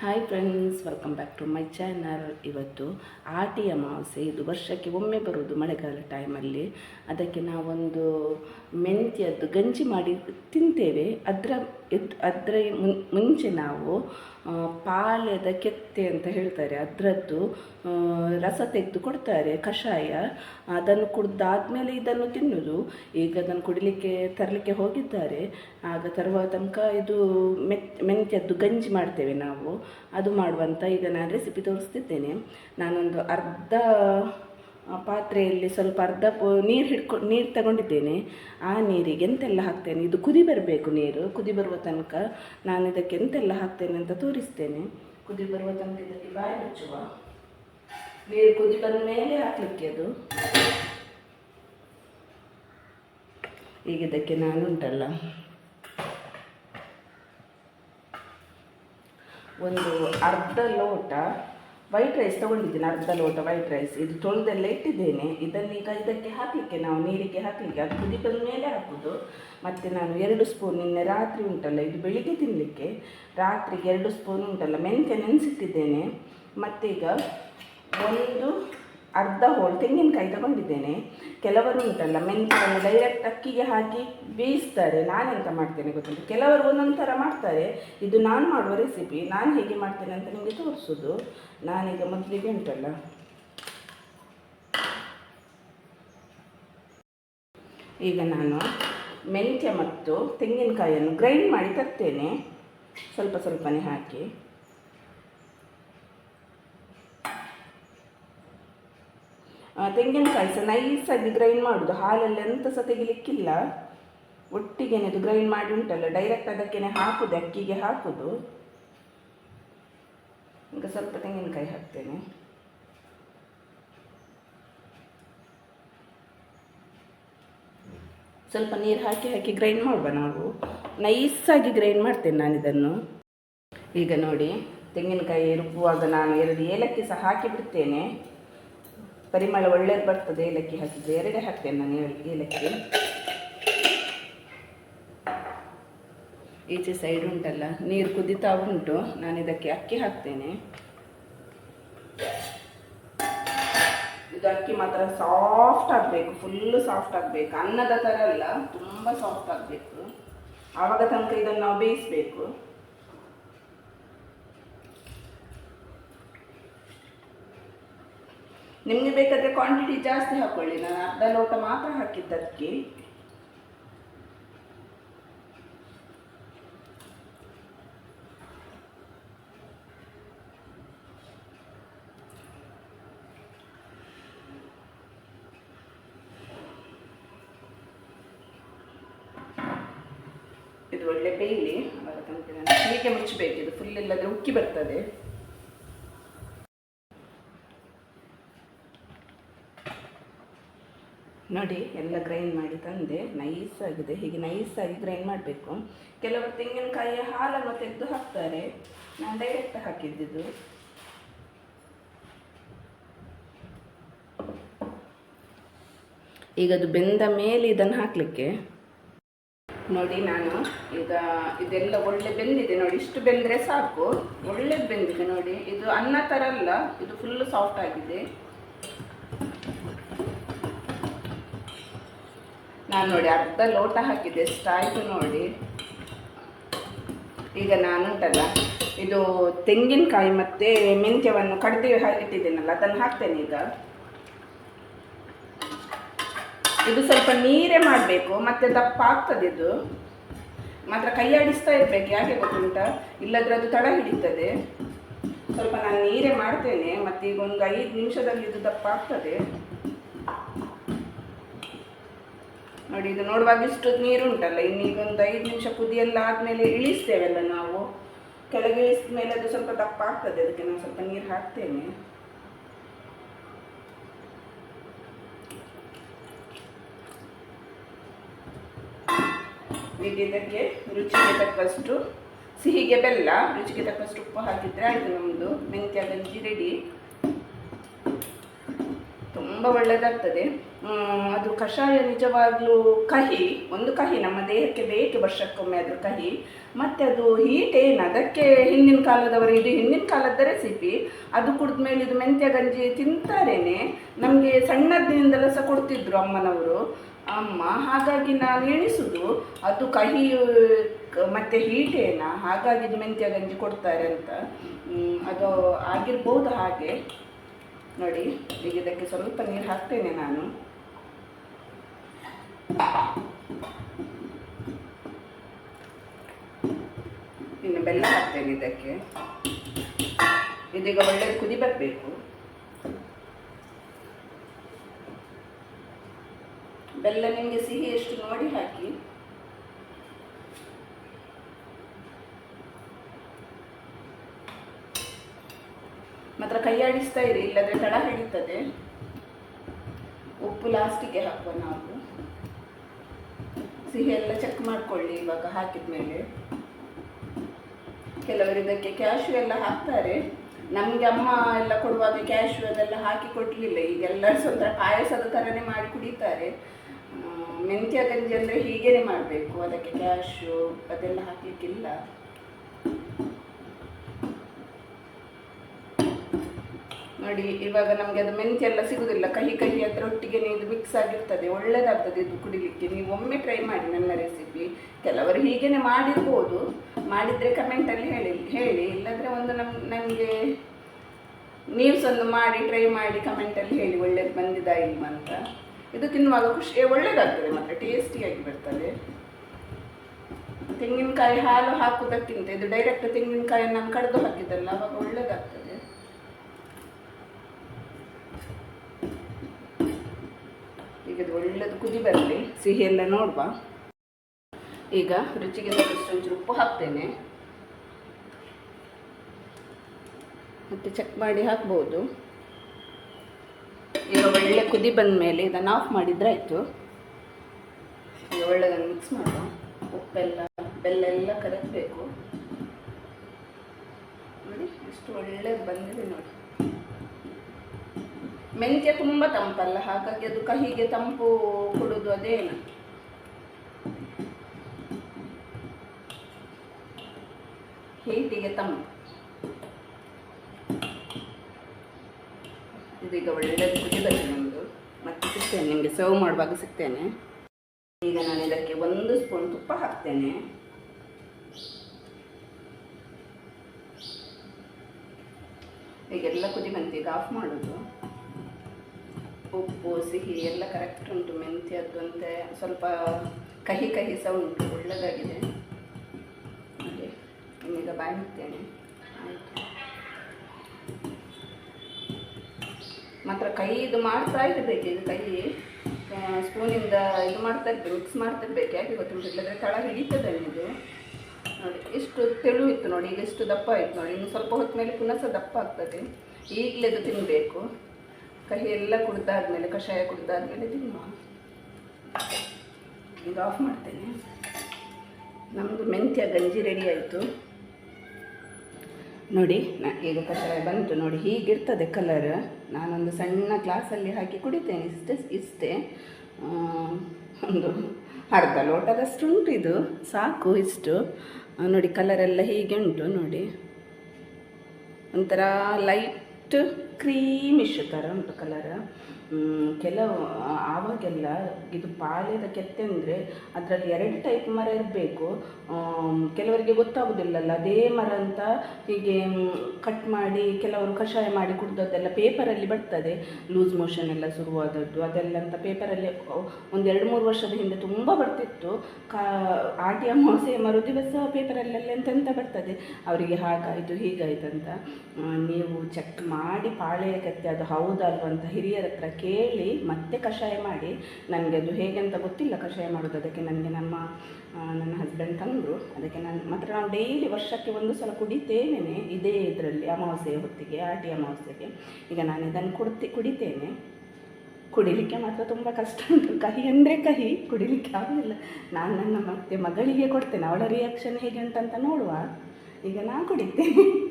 Hi friends welcome back to my channel ಇವತ್ತು ಆಟಿ ಅಮಾವಾಸ್ಯೆ, ಇದು ವರ್ಷಕ್ಕೆ ಒಮ್ಮೆ ಬರುವುದು ಮಳೆಗಾಲ ಟೈಮಲ್ಲಿ ಅದಕ್ಕೆ ನಾವೊಂದು ಮೆಂತ್ಯದ್ದು ಗಂಜಿ ಮಾಡಿ ತಿಂತೇವೆ. ಅದರ ಇದು ಅದರ ಮುಂಚೆ ನಾವು ಪಾಳ್ಯದ ಕೆತ್ತೆ ಅಂತ ಹೇಳ್ತಾರೆ. ಅದರದ್ದು ರಸ ತೆಗೆದು ಕೊಡ್ತಾರೆ, ಕಷಾಯ. ಅದನ್ನು ಕುಡ್ದಾದ್ಮೇಲೆ ಇದನ್ನು ತಿನ್ನೋದು. ಈಗ ಅದನ್ನು ಕುಡಿಲಿಕ್ಕೆ, ತರಲಿಕ್ಕೆ ಹೋಗಿದ್ದಾರೆ. ಆಗ ತರುವ ತನಕ ಇದು ಮೆತ್, ಮೆಂತ್ಯದ್ದು ಗಂಜಿ ಮಾಡ್ತೇವೆ ನಾವು. ಅದು ಮಾಡುವಂತ ಈಗ ನಾನು ರೆಸಿಪಿ ತೋರಿಸ್ತಿದ್ದೇನೆ. ನಾನೊಂದು ಅರ್ಧ ಪಾತ್ರೆಯಲ್ಲಿ ಸ್ವಲ್ಪ ಅರ್ಧ ನೀರು ಹಿಡ್ಕೊ, ನೀರು ತಗೊಂಡಿದ್ದೇನೆ. ಆ ನೀರಿಗೆ ಎಂತೆಲ್ಲ ಹಾಕ್ತೇನೆ? ಇದು ಕುದಿ ಬರಬೇಕು ನೀರು. ಕುದಿ ಬರುವ ತನಕ ನಾನು ಇದಕ್ಕೆ ಎಂತೆಲ್ಲ ಹಾಕ್ತೇನೆ ಅಂತ ತೋರಿಸ್ತೇನೆ. ಕುದಿ ಬರುವ ತನಕ ಇದಕ್ಕೆ ಬಾಯಿ ಮುಚ್ಚುವ. ನೀರು ಕುದಿ ಬಂದ ಮೇಲೆ ಹಾಕಲಿಕ್ಕೆ ಅದು. ಈಗ ಇದಕ್ಕೆ ನಾನು ಉಂಟಲ್ಲ ಒಂದು ಅರ್ಧ ಲೋಟ ವೈಟ್ ರೈಸ್ ತಗೊಂಡಿದ್ದೀನಿ ಅರ್ಧ ಲೋಟ ವೈಟ್ ರೈಸ್ ಇದು ತೊಳೆದೆಲ್ಲ ಇಟ್ಟಿದ್ದೇನೆ. ಇದನ್ನೀಗ ಇದಕ್ಕೆ ಹಾಕಲಿಕ್ಕೆ, ನಾವು ನೀರಿಗೆ ಹಾಕಲಿಕ್ಕೆ, ಅದು ಕುದಿ ಬಂದ ಮೇಲೆ ಹಾಕೋದು. ಮತ್ತು ನಾನು ಎರಡು ಸ್ಪೂನ್ ನಿನ್ನೆ ರಾತ್ರಿ ಉಂಟಲ್ಲ, ಇದು ಬೆಳಿಗ್ಗೆ ತಿನ್ನಲಿಕ್ಕೆ ರಾತ್ರಿಗೆ ಎರಡು ಸ್ಪೂನ್ ಉಂಟಲ್ಲ, ಮೆಂತ್ಯ ನೆನೆಸಿಟ್ಟಿದ್ದೇನೆ. ಮತ್ತೀಗ ಒಂದು ಅರ್ಧ ಹೋಲ್ ತೆಂಗಿನಕಾಯಿ ತಗೊಂಡಿದ್ದೇನೆ. ಕೆಲವರು ಉಂಟಲ್ಲ ಮೆಂತ್ಯವನ್ನು ಡೈರೆಕ್ಟ್ ಅಕ್ಕಿಗೆ ಹಾಕಿ ಬೇಯಿಸ್ತಾರೆ. ನಾನೆಂತ ಮಾಡ್ತೇನೆ ಗೊತ್ತಿಲ್ಲ ಕೆಲವರು ಒಂದೊಂದು ಥರ ಮಾಡ್ತಾರೆ. ಇದು ನಾನು ಮಾಡುವ ರೆಸಿಪಿ ನಾನು ಹೇಗೆ ಮಾಡ್ತೇನೆ ಅಂತ ನಿಮಗೆ ತೋರಿಸೋದು. ನಾನೀಗ ಮೊದಲಿಗೆ ಉಂಟಲ್ಲ. ಈಗ ನಾನು ಮೆಂತ್ಯ ಮತ್ತು ತೆಂಗಿನಕಾಯಿಯನ್ನು ಗ್ರೈಂಡ್ ಮಾಡಿ ತರ್ತೇನೆ. ಸ್ವಲ್ಪ ಸ್ವಲ್ಪನೇ ಹಾಕಿ. ತೆಂಗಿನಕಾಯಿ ಸಹ ನೈಸಾಗಿ ಗ್ರೈಂಡ್ ಮಾಡೋದು. ಹಾಲಲ್ಲಿ ಎಂತ ಸಹ ತೆಗಿಲಿಕ್ಕಿಲ್ಲ. ಒಟ್ಟಿಗೆ ಅದು ಗ್ರೈಂಡ್ ಮಾಡಿ ಉಂಟಲ್ಲ ಡೈರೆಕ್ಟ್ ಅದಕ್ಕೇನೆ ಹಾಕುದು, ಅಕ್ಕಿಗೆ ಹಾಕುದು. ಈಗ ಸ್ವಲ್ಪ ತೆಂಗಿನಕಾಯಿ ಹಾಕ್ತೇನೆ. ಸ್ವಲ್ಪ ನೀರು ಹಾಕಿ ಹಾಕಿ ಗ್ರೈಂಡ್ ಮಾಡುವ ನಾವು. ನೈಸಾಗಿ ಗ್ರೈಂಡ್ ಮಾಡ್ತೇನೆ ನಾನು ಇದನ್ನು. ಈಗ ನೋಡಿ, ತೆಂಗಿನಕಾಯಿ ರುಬ್ಬುವಾಗ ನಾನು ಎರಡು ಏಲಕ್ಕಿ ಸಹ ಹಾಕಿ ಬಿಡ್ತೇನೆ. ಪರಿಮಳ ಒಳ್ಳೇದು ಬರ್ತದೆ, ಏಲಕ್ಕಿ ಹಾಕಿದ್ರೆ. ಎರಡೇ ಹಾಕ್ತೇನೆ ನಾನು ಏಲ್- ಏಲಕ್ಕಿ. ಈಚೆ ಸೈಡ್ ಉಂಟಲ್ಲ, ನೀರು ಕುದಿತಾ ಉಂಟು. ನಾನು ಇದಕ್ಕೆ ಅಕ್ಕಿ ಹಾಕ್ತೇನೆ. ಇದು ಅಕ್ಕಿ ಮಾತ್ರ ಸಾಫ್ಟ್ ಆಗಬೇಕು ಫುಲ್ಲು ಸಾಫ್ಟ್ ಆಗಬೇಕು. ಅನ್ನದ ಥರ ಅಲ್ಲ, ತುಂಬ ಸಾಫ್ಟ್ ಆಗಬೇಕು. ಆವಾಗ ತನಕ ಇದನ್ನು ನಾವು ಬೇಯಿಸಬೇಕು. ನಿಮಗೆ ಬೇಕಾದರೆ ಕ್ವಾಂಟಿಟಿ ಜಾಸ್ತಿ ಹಾಕೊಳ್ಳಿ. ನಾನು ಅರ್ಧ ಲೋಟ ಮಾತ್ರ ಹಾಕಿದ್ದಕ್ಕೆ. ಇದು ಒಳ್ಳೆ ಬೇಯಲಿ ನಾನು ಹೀಗೆ ಮುಚ್ಚಬೇಕು. ಇದು ಫುಲ್ ಇಲ್ಲದ್ರೆ ಉಕ್ಕಿ ಬರ್ತದೆ. ನೋಡಿ, ಎಲ್ಲ ಗ್ರೈಂಡ್ ಮಾಡಿ ತಂದೆ ನೈಸ್ ಆಗಿದೆ. ಹೀಗೆ ನೈಸ್ ಆಗಿ ಗ್ರೈಂಡ್ ಮಾಡಬೇಕು. ಕೆಲವರು ತೆಂಗಿನಕಾಯಿಯ ಹಾಲನ್ನು ತೆಗೆದು ಹಾಕ್ತಾರೆ. ನಾನು ಡೈರೆಕ್ಟ್ ಹಾಕಿದ್ದಿದ್ದು ಈಗ ಅದು ಬೆಂದ ಮೇಲೆ ಇದನ್ನು ಹಾಕಲಿಕ್ಕೆ. ನೋಡಿ, ನಾನು ಈಗ ಇದೆಲ್ಲ ಒಳ್ಳೆ ಬೆಂದಿದೆ ನೋಡಿ. ಇಷ್ಟು ಬೆಂದರೆ ಸಾಕು. ಒಳ್ಳೆ ಬೆಂದಿದೆ ನೋಡಿ. ಇದು ಅನ್ನ ಥರ ಅಲ್ಲ, ಇದು ಫುಲ್ಲು ಸಾಫ್ಟ್ ಆಗಿದೆ. ನಾನು ನೋಡಿ ಅರ್ಧ ಲೋಟ ಹಾಕಿದ್ದೆ ಎಷ್ಟಾಯಿತು ನೋಡಿ. ಈಗ ನಾನು ಉಂಟಲ್ಲ ಇದು ತೆಂಗಿನಕಾಯಿ ಮತ್ತು ಮೆಂತ್ಯವನ್ನು ಕಡ್ದು ಇಟ್ಟಿದ್ದೇನಲ್ಲ, ಅದನ್ನು ಹಾಕ್ತೇನೆ ಈಗ. ಇದು ಸ್ವಲ್ಪ ನೀರೇ ಮಾಡಬೇಕು, ಮತ್ತೆ ದಪ್ಪ ಆಗ್ತದೆ ಇದು. ಮಾತ್ರ ಕೈ ಆಡಿಸ್ತಾ ಇರ್ಬೇಕು, ಯಾಕೆ ಗೊತ್ತುಂಟ? ಇಲ್ಲದ್ರೆ ಅದು ತಡ ಹಿಡಿತದೆ. ಸ್ವಲ್ಪ ನಾನು ನೀರೇ ಮಾಡ್ತೇನೆ, ಮತ್ತು ಈಗ ಒಂದು ಐದು ನಿಮಿಷದಲ್ಲಿ ಇದು ದಪ್ಪ ಆಗ್ತದೆ. ನೋಡಿ, ಇದು ನೋಡುವಾಗ ಇಷ್ಟು ನೀರು ಉಂಟಲ್ಲ ಇನ್ನು ಈಗ ಐದು ನಿಮಿಷ ಕುದಿಯೆಲ್ಲ ಆದಮೇಲೆ ಇಳಿಸ್ತೇವಲ್ಲ ನಾವು? ಕೆಳಗೆ ಇಳಿಸಿದ ಮೇಲೆ ಅದು ಸ್ವಲ್ಪ ದಪ್ಪ ಆಗ್ತದೆ ಅದಕ್ಕೆ ನಾನು ಸ್ವಲ್ಪ ನೀರು ಹಾಕ್ತೇನೆ. ಇದಕ್ಕೆ ರುಚಿಗೆ ತಕ್ಕಷ್ಟು ಸಿಹಿಗೆ ಬೆಲ್ಲ, ರುಚಿಗೆ ತಕ್ಕಷ್ಟು ಉಪ್ಪು ಹಾಕಿದ್ರೆ ಆಯಿತು ನಮ್ಮದು ಮೆಂತ್ಯ ಗಂಜಿ ರೆಡಿ ತುಂಬ ಒಳ್ಳೆಯದಾಗ್ತದೆ ಅದು ಕಷಾಯ ನಿಜವಾಗ್ಲೂ ಕಹಿ, ಒಂದು ಕಹಿ, ನಮ್ಮ ದೇಹಕ್ಕೆ ಬೇಕು ವರ್ಷಕ್ಕೊಮ್ಮೆ ಅದ್ರ ಕಹಿ. ಮತ್ತೆ ಅದು ಹೀಟ್ ಏನು? ಅದಕ್ಕೆ ಹಿಂದಿನ ಕಾಲದವರು ಇದು ಹಿಂದಿನ ಕಾಲದ ರೆಸಿಪಿ ಅದು ಕುಡಿದ ಮೇಲೆ ಇದು ಮೆಂತ್ಯ ಗಂಜಿ ತಿಂತಾರೇನೆ? ನಮಗೆ ಸಣ್ಣದಿನಿಂದಲೂ ಸಹ ಕೊಡ್ತಿದ್ರು ಅಮ್ಮನವರು. ಅಮ್ಮ, ಹಾಗಾಗಿ ನಾನು ಎಣಿಸುದು. ಅದು ಕಹಿ ಮತ್ತೆ ಹೀಟೇನ ಹಾಗಾಗಿ ಇದು ಮೆಂತ್ಯ ಗಂಜಿ ಕೊಡ್ತಾರೆ ಅಂತ. ಅದು ಆಗಿರ್ಬೋದು ಹಾಗೆ. ನೋಡಿ, ಈಗ ಇದಕ್ಕೆ ಸ್ವಲ್ಪ ನೀರು ಹಾಕ್ತೇನೆ ನಾನು. ಇನ್ನು ಬೆಲ್ಲ ಹಾಕ್ತೇನೆ ಇದಕ್ಕೆ. ಇದೀಗ ಒಳ್ಳೆ ಕುದಿ ಬರಬೇಕು. ಬೆಲ್ಲ ನಿಮಗೆ ಸಿಹಿ ಎಷ್ಟು ನೋಡಿ ಹಾಕಿ. ಮಾತ್ರ ಕೈ ಆಡಿಸ್ತಾ ಇರಿ, ಇಲ್ಲದ್ರೆ ತಳ ಹಿಡಿತದೆ. ಉಪ್ಪು ಲಾಸ್ಟಿಗೆ ಹಾಕುವ ನಾವು. ಸಿಹಿ ಎಲ್ಲ ಚೆಕ್ ಮಾಡ್ಕೊಳ್ಳಿ ಇವಾಗ ಹಾಕಿದ ಮೇಲೆ ಕೆಲವರು ಇದಕ್ಕೆ ಕ್ಯಾಶು ಎಲ್ಲ ಹಾಕ್ತಾರೆ. ನಮಗೆ ಅಮ್ಮ ಎಲ್ಲ ಕೊಡುವಾಗ ಕ್ಯಾಶು ಅದೆಲ್ಲ ಹಾಕಿ ಕೊಡಲಿಲ್ಲ. ಈಗೆಲ್ಲರೂ ಸ್ವಲ್ಪ ಪಾಯಸದ ಥರನೇ ಮಾಡಿ ಕುಡಿತಾರೆ. ಮೆಂತ್ಯ, ಗಂಜಿ ಅಂದರೆ ಹೀಗೇನೆ ಮಾಡಬೇಕು. ಅದಕ್ಕೆ ಕ್ಯಾಶು ಅದೆಲ್ಲ ಹಾಕ್ಲಿಕ್ಕಿಲ್ಲ. ನೋಡಿ, ಇವಾಗ ನಮಗೆ ಅದು ಮೆಂತ್ಯ ಎಲ್ಲ ಸಿಗುದಿಲ್ಲ. ಕಹಿ ಕಹಿ ಅದರ ಒಟ್ಟಿಗೆ ಇದು ಮಿಕ್ಸ್ ಆಗಿರ್ತದೆ. ಒಳ್ಳೇದಾಗ್ತದೆ ಇದು ಕುಡಿಲಿಕ್ಕೆ. ನೀವು ಒಮ್ಮೆ ಟ್ರೈ ಮಾಡಿ ನನ್ನ ರೆಸಿಪಿ ಕೆಲವರು ಹೀಗೇನೆ ಮಾಡಿರ್ಬೋದು. ಮಾಡಿದರೆ ಕಮೆಂಟಲ್ಲಿ ಹೇಳಿ ಹೇಳಿ. ಇಲ್ಲಾಂದರೆ ಒಂದು ನಮ್ ನನಗೆ ನೀವು ಸಹ ಒಂದು ಮಾಡಿ ಟ್ರೈ ಮಾಡಿ ಕಮೆಂಟಲ್ಲಿ ಹೇಳಿ, ಒಳ್ಳೇದು ಬಂದಿದಾ ಇಲ್ವ ಅಂತ. ಇದು ತಿನ್ನುವಾಗ ಖುಷಿ ಒಳ್ಳೇದಾಗ್ತದೆ ಮಾತ್ರ ಟೇಸ್ಟಿಯಾಗಿ ಬರ್ತದೆ. ತೆಂಗಿನಕಾಯಿ ಹಾಲು ಹಾಕುವುದಕ್ಕಿಂತ ಇದು ಡೈರೆಕ್ಟ್ ತೆಂಗಿನಕಾಯಿ ನಾನು ಕಡ್ದು ಹಾಕಿದ್ದಲ್ಲ, ಅವಾಗ ಒಳ್ಳೇದಾಗ್ತದೆ. ಇದು ಒಳ್ಳೇದು ಕುದಿ ಬರಲಿ. ಸಿಹಿ ಎಲ್ಲ ನೋಡುವ ಈಗ ರುಚಿಗೆ ಒಂಚೂರು ಉಪ್ಪು ಹಾಕ್ತೇನೆ. ಮತ್ತೆ ಚೆಕ್ ಮಾಡಿ ಹಾಕ್ಬೋದು. ಈಗ ಒಳ್ಳೆ ಕುದಿ ಬಂದ ಮೇಲೆ ಇದನ್ನು ಆಫ್ ಮಾಡಿದ್ರೆ ಆಯಿತು. ಈಗ ಒಳ್ಳೆದನ್ನು ಮಿಕ್ಸ್ ಮಾಡುವ ಉಪ್ಪೆಲ್ಲ, ಬೆಲ್ಲ ಎಲ್ಲ ಕರಗಬೇಕು. ನೋಡಿ ಎಷ್ಟು ಒಳ್ಳೇದು ಬಂದಿದೆ ನೋಡಿ. ಮೆಂತ್ಯ ತುಂಬ ತಂಪಲ್ಲ, ಹಾಗಾಗಿ ಅದು ಕಹಿಗೆ ತಂಪು ಕೊಡೋದು ಅದೇನು ಹೀಟಿಗೆ ತಂಪು. ಇದೀಗ ಒಳ್ಳೆಯದು ಕುದಿಬೇಕು ನಮ್ಮದು ಮತ್ತೆ ಸಿಗ್ತೇನೆ, ನಿಮಗೆ ಸರ್ವ್ ಮಾಡುವಾಗ ಸಿಗ್ತೇನೆ. ಈಗ ನಾನು ಇದಕ್ಕೆ ಒಂದು ಸ್ಪೂನ್ ತುಪ್ಪ ಹಾಕ್ತೇನೆ. ಈಗೆಲ್ಲ ಕುದಿ ಬಂತು, ಈಗ ಆಫ್ ಮಾಡೋದು. ಉಪ್ಪು, ಸಿಹಿ ಎಲ್ಲ ಕರೆಕ್ಟ್ ಉಂಟು. ಮೆಂತ್ಯದ್ದು ಅಂತೆ ಸ್ವಲ್ಪ ಕಹಿ ಕಹಿ ಸಹ ಉಂಟು. ಒಳ್ಳೆಯದಾಗಿದೆ ಹಾಗೆ ಇನ್ನೀಗ ಬಾಯಿ ಮುಗ್ತೇನೆ ಆಯಿತು. ಮಾತ್ರ ಕೈ ಇದು ಮಾಡ್ತಾ ಇರಬೇಕು. ಇದು ಕೈ ಸ್ಪೂನಿಂದ ಇದು ಮಾಡ್ತಾ ಇರ್ಬೇಕು. ಮಿಕ್ಸ್ ಇರಬೇಕು. ಯಾಕೆ ಗೊತ್ತುಂಟು? ಇಲ್ಲದ್ರೆ ತಳ ಹಿಡಿತದೆ ಇದು ನೋಡಿ ಎಷ್ಟು ತೆಳು ಇತ್ತು ನೋಡಿ. ಈಗ ಎಷ್ಟು ದಪ್ಪ ಆಯಿತು ನೋಡಿ. ಇನ್ನು ಸ್ವಲ್ಪ ಹೊತ್ತ ಮೇಲೆ ಪುನಃ ಸಹ ದಪ್ಪ ಆಗ್ತದೆ. ಈಗಲೇ ಅದು ತಿನ್ನಬೇಕು ಕಹಿ ಎಲ್ಲ ಕುಡ್ದಾದ್ಮೇಲೆ, ಕಷಾಯ ಕುಡ್ದಾದ್ಮೇಲೆ ತಿನ್ನುವ ಈಗ ಆಫ್ ಮಾಡ್ತೇನೆ. ನಮ್ಮದು ಮೆಂತ್ಯ ಗಂಜಿ ರೆಡಿ ಆಯಿತು. ನೋಡಿ, ನಾ ಈಗ ಕಷಾಯ ಬಂತು. ನೋಡಿ, ಹೀಗಿರ್ತದೆ ಕಲರ್ ನಾನೊಂದು ಸಣ್ಣ ಗ್ಲಾಸಲ್ಲಿ ಹಾಕಿ ಕುಡಿತೇನೆ. ಇಷ್ಟೇ ಇಷ್ಟೇ. ಒಂದು ಅರ್ಧ ಲೋಟದಷ್ಟು ಉಂಟು ಇದು. ಸಾಕು, ಇಷ್ಟು. ನೋಡಿ ಕಲರೆಲ್ಲ ಹೀಗೆ ಉಂಟು. ನೋಡಿ. ಒಂಥರ ಲೈಟ್ ಕ್ರೀಮಿಶ್ ಥರ ಉಂಟು ಕಲರ್ ಕೆಲವು ಆವಾಗೆಲ್ಲ ಇದು ಪಾಳ್ಯದ ಕೆತ್ತೆ ಅಂದರೆ ಅದರಲ್ಲಿ ಎರಡು ಟೈಪ್ ಮರ ಇರಬೇಕು. ಕೆಲವರಿಗೆ ಗೊತ್ತಾಗೋದಿಲ್ಲಲ್ಲ. ಅದೇ ಮರ ಅಂತ ಹೀಗೆ ಕಟ್ ಮಾಡಿ ಕೆಲವರು ಕಷಾಯ ಮಾಡಿ ಕುಡ್ದದ್ದೆಲ್ಲ ಪೇಪರಲ್ಲಿ ಬರ್ತದೆ. ಲೂಸ್ ಮೋಷನ್ ಎಲ್ಲ ಶುರುವಾದದ್ದು, ಅದೆಲ್ಲ ಅಂತ ಪೇಪರಲ್ಲಿ ಒಂದು ಎರಡು ಮೂರು ವರ್ಷದ ಹಿಂದೆ ತುಂಬ ಬರ್ತಿತ್ತು. ಕಾ, ಆಟಿ, ಅಮಾವಾಸ್ಯೆ, ಮರು ದಿವಸ ಪೇಪರಲ್ಲೆಲ್ಲ ಎಂತೆಂತ ಬರ್ತದೆ. ಅವರಿಗೆ ಹಾಗಾಯಿತು, ಹೀಗಾಯಿತು ಅಂತ. ನೀವು ಚೆಕ್ ಮಾಡಿ ಪಾಳೆಯ ಕತ್ತೆ ಅದು ಹೌದಲ್ವ ಅಂತ ಹಿರಿಯರ ಹತ್ರ ಕೇಳಿ ಮತ್ತೆ ಕಷಾಯ ಮಾಡಿ. ನನಗೆ ಅದು ಹೇಗೆ ಅಂತ ಗೊತ್ತಿಲ್ಲ ಕಷಾಯ ಮಾಡೋದು. ಅದಕ್ಕೆ ನನಗೆ ನಮ್ಮ ನನ್ನ ಹಸ್ಬೆಂಡ್ ತಂದರು. ಅದಕ್ಕೆ ನಾನು, ಮಾತ್ರ ನಾನು ಡೈಲಿ ವರ್ಷಕ್ಕೆ ಒಂದು ಸಲ ಕುಡಿತೇನೆ ಇದೇ ಇದರಲ್ಲಿ ಅಮಾವಾಸ್ಯೆಯ ಹೊತ್ತಿಗೆ, ಆಟಿ ಅಮಾವಾಸ್ಯೆಗೆ. ಈಗ ನಾನು ಇದನ್ನು ಕುಡ್ತಿ, ಕುಡಿತೇನೆ. ಕುಡಿಲಿಕ್ಕೆ ಮಾತ್ರ ತುಂಬ ಕಷ್ಟ ಉಂಟು. ಕಹಿ ಅಂದರೆ ಕಹಿ, ಕುಡಿಲಿಕ್ಕೆ ಆಗಲಿಲ್ಲ ನಾನು ನನ್ನ ಮತ್ತೆ ಮಗಳಿಗೆ ಕೊಡ್ತೇನೆ. ಅವಳ ರಿಯಾಕ್ಷನ್ ಹೇಗೆ ಉಂಟಂತ ನೋಡುವ. ಈಗ ನಾನು ಕುಡಿತೇನೆ.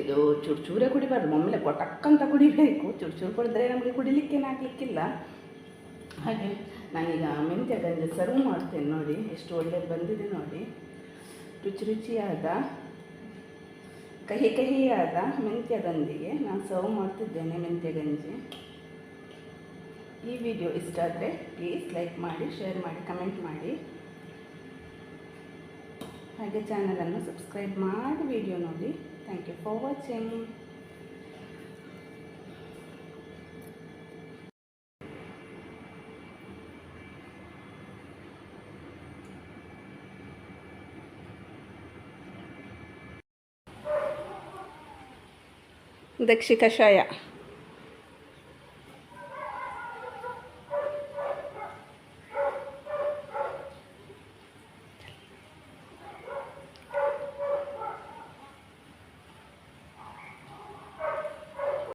ಇದು ಚೂರು ಚೂರೇ ಕುಡಿಬಾರ್ದು. ಒಮ್ಮೆಲೆ ಕೊಟ್ಟಕ್ಕಂತ ಕುಡಿಬೇಕು. ಚೂರು ಚೂರು ಕುಡಿದ್ರೆ ನಮಗೆ ಕುಡಿಲಿಕ್ಕೇನು ಆಗಲಿಕ್ಕಿಲ್ಲ. ಹಾಗೆ ನಾನೀಗ ಮೆಂತ್ಯ ಗಂಜಿ ಸರ್ವ್ ಮಾಡ್ತೇನೆ ನೋಡಿ. ಎಷ್ಟು ಒಳ್ಳೆ ಬಂದಿದೆ ನೋಡಿ. ರುಚಿ ರುಚಿಯಾದ, ಕಹಿ ಕಹಿಯಾದ ಮೆಂತ್ಯ ಗಂಜಿಗೆ ನಾನು ಸರ್ವ್ ಮಾಡ್ತಿದ್ದೇನೆ ಮೆಂತ್ಯ ಗಂಜಿ ಈ ವಿಡಿಯೋ ಇಷ್ಟ ಆದರೆ ಪ್ಲೀಸ್ ಲೈಕ್ ಮಾಡಿ ಶೇರ್ ಮಾಡಿ ಕಮೆಂಟ್ ಮಾಡಿ. ಹಾಗೆ ಚಾನಲನ್ನು ಸಬ್ಸ್ಕ್ರೈಬ್ ಮಾಡಿ ವಿಡಿಯೋ ನೋಡಿ. Thank you for watching. داكشي تشايع